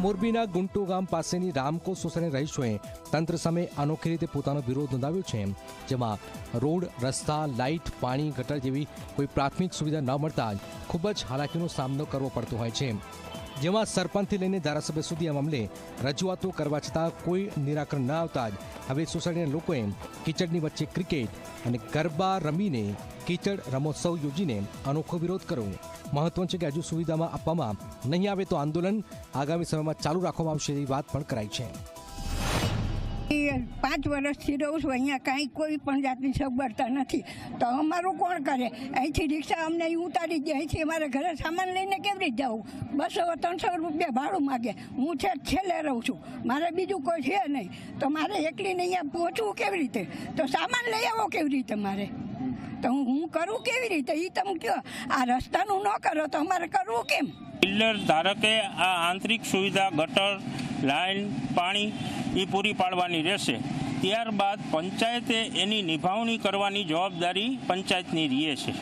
મોરબીના ગુંટુ ગામ પાસેની રામકો સોસાયટી રહીશોએ તંત્ર સામે અનોખી રીતે પોતાનો વિરોધ નોંધાવ્યો છે. જેમાં રોડ, રસ્તા, લાઇટ, પાણી, ગટર જેવી કોઈ પ્રાથમિક સુવિધા ન મળતા ખૂબ જ હાલાકીનો સામનો કરવો પડતો હોય છે. જેમાં સરપંચથી લઈને ધારાસભ્ય સુધી આ મામલે રજૂઆતો કરવા છતાં કોઈ નિરાકરણ ન આવતા જ હવે સોસાયટીના લોકોએ કિચડની વચ્ચે ક્રિકેટ અને ગરબા રમીને કીચડ, રમોત્સવ યોજીને અનોખો વિરોધ કર્યો મહત્વનું છે કે હજુ સુવિધામાં આપવામાં નહીં આવે તો આંદોલન આગામી સમયમાં ચાલુ રાખવામાં આવશે એવી વાત પણ કરાઈ છે. પાંચ વર્ષથી રહું છું, અહીંયા કાંઈ કોઈ પણ જાતની સગવડતા નથી. તો અમારું કોણ કરે? અહીંથી રિક્ષા અમને અહીં ઉતારી દે. અહીંથી અમારે ઘરે સામાન લઈને કેવી રીતે જવું બસો ત્રણસો રૂપિયા ભાડું માગે. હું છે છેલ્લે રહું છું. મારે બીજું કોઈ છે નહીં. તો મારે એકલીને અહીંયા પહોંચવું કેવી રીતે? તો સામાન લઈ આવો કેવી રીતે મારે? તો હું કરું કેવી રીતે? એ તમે કહો આ રસ્તાનું ન કરો તો અમારે કરવું કેમ? બિલ્ડર ધારકે આ આંતરિક સુવિધા, ગટર લાઇન પાણી એ પૂરી પાડવાની રહેશે. ત્યારબાદ પંચાયતે એની નિભાવણી કરવાની જવાબદારી પંચાયતની રહે છે.